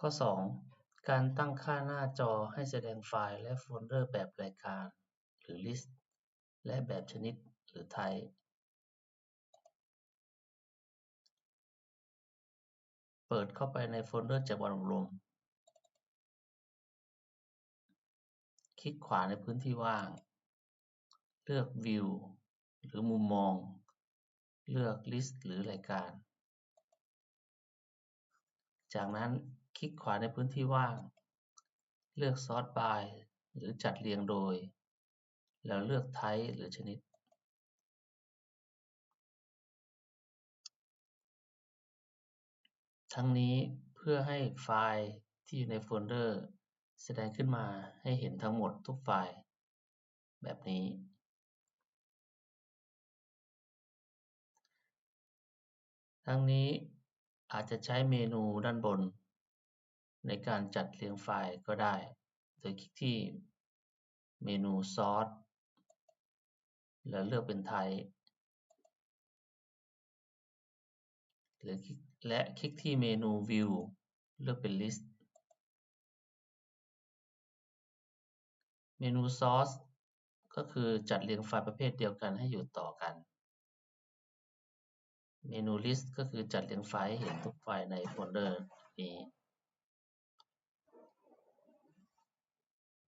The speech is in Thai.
ข้อ 2. การตั้งค่าหน้าจอให้แสดงไฟล์และโฟลเดอร์แบบรายการ หรือ list และแบบชนิดหรือ type เปิดเข้าไปในโฟลเดอร์จากวันอบรมคลิกขวาในพื้นที่ว่าง เลือก View หรือมุมมอง เลือก List หรือรายการ จากนั้น คลิกขวาในพื้นที่ว่าง เลือก Sort by หรือจัดเรียงโดย แล้วเลือก Type หรือชนิด ทั้งนี้เพื่อให้ไฟล์ที่อยู่ในโฟลเดอร์ แสดงขึ้นมาให้เห็นทั้งหมดทุกไฟล์ แบบนี้ทั้งนี้อาจจะใช้เมนูด้านบน ในการจัดเรียงไฟล์ก็ได้ โดยคลิกที่เมนู Sort แล้วเลือกเป็น Type และคลิกที่เมนู View เลือกเป็น List เมนู Source ก็คือจัดเรียงไฟล์ประเภทเดียวกันให้อยู่ต่อกัน เมนู List ก็คือจัดเรียงไฟล์ให้เห็นทุกไฟล์ในโฟลเดอร์นี้